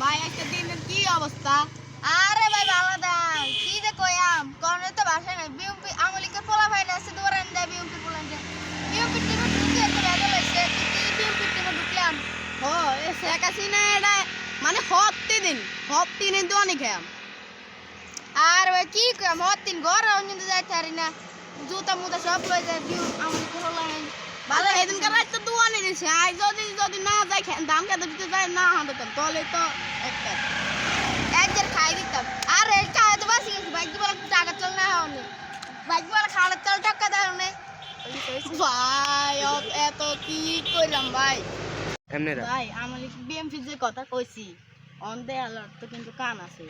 ভাই একটা দিনের কি অবস্থা? আরে ভাই আলাদা কি যে কয়াম কোন তো ভাষা নাই। বিউপি আমলিকে পোলা ভাই আছে দৌড়ান দেয় বিউপি পোলান দেয় বিউপি টিমে ঢুকে একটা ভেজাল হয়েছে বিউপি টিমে ঢুকলাম? এ শেখ হাসিনা এটা মানে হপ্তি দিন। হপ্তি দিন তো অনেক খেয়াম আর ভাই, কি কয়াম হত তিন ঘর অন্য যাইতে পারি না। জুতা মুতা সব লই যায় বিউ আমলিকে পোলা ভালো সেদিনকার রাত তো দুয়ানি দিছে আই যদি যদি না যাই খে- ধান দিতে যায়? না হাঁটতাম তাহলে তো একটা। একজন খাই দিতাম। আর এই খাওয়া তো বাসি গেছে। বাইক বলে টাকা চল না হওনি বাইক বলে খাওয়ার চল টাকা দেওয়া নেই ভাই এত কি কইলাম ভাই? ভাই আমি বিএমপি যে কথা কইছি অন দেয়ালার তো কিন্তু কান আছে।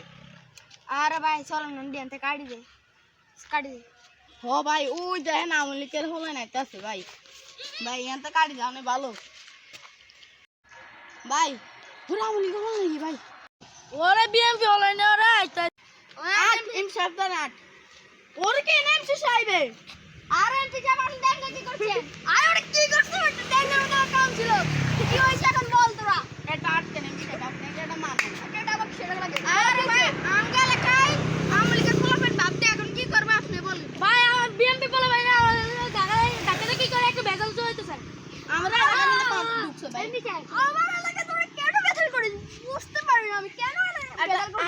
আরে ভাই চল না ডিয়ানতে কাটি দে। কাটি দে। হ ভাই ওই দেখেন আমলিকের হলে নাইতে আছে ভাই। ভাই এনতে কাটি যাও ভালো। ভাই তোর মনে হলে নাকি ভাই? ওরে বিএমপি হলে না রে আট এম সাহেব আট। ওর কে নাম সাহেবে আর আর এমপি জামান দেন কি করছে আর ওরা কি করছে দেন না কাম ছিল কি হইছে এখন বল তোরা এটা আট কেন সেটা আপনি এটা মানে এটা আবার সেটা লাগে আরে ভাই আম গেলে খাই আমলিকে পোলাপের ভাবতে এখন কি করবে আপনি বলুন ভাই আমার বিএমপি বলে ভাই না ঢাকা ঢাকাতে কি করে একটু ভেজাল তো হইতেছে আমরা আমার এলাকায় তোমরা কেন বুঝতে পারি না আমি কেন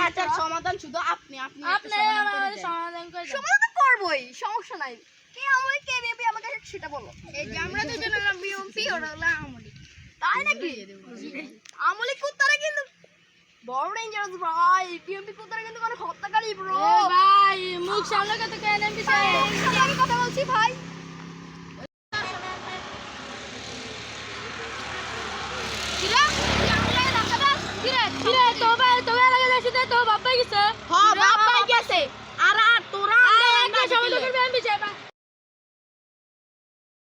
এটার সমাধান শুধু আপনি আপনি আপনি আমাদের সমাধান করে। সমাধান তো করবোই সমস্যা নাই কে আমলি কে বিএমপি আমাকে সেটা বলো এই যে আমরা দুজন হলাম বিএমপি ওরা হলো আমলি তাই নাকি আমলি কুত্তারা কিন্তু বড় ডেঞ্জারাস ভাই বিএমপি কুত্তারা কিন্তু মানে হত্যাকারী ব্রো ভাই মুখ সামনে কত কেন এমপি সাহেব আমি কথা বলছি ভাই কিরা কিরে কিরে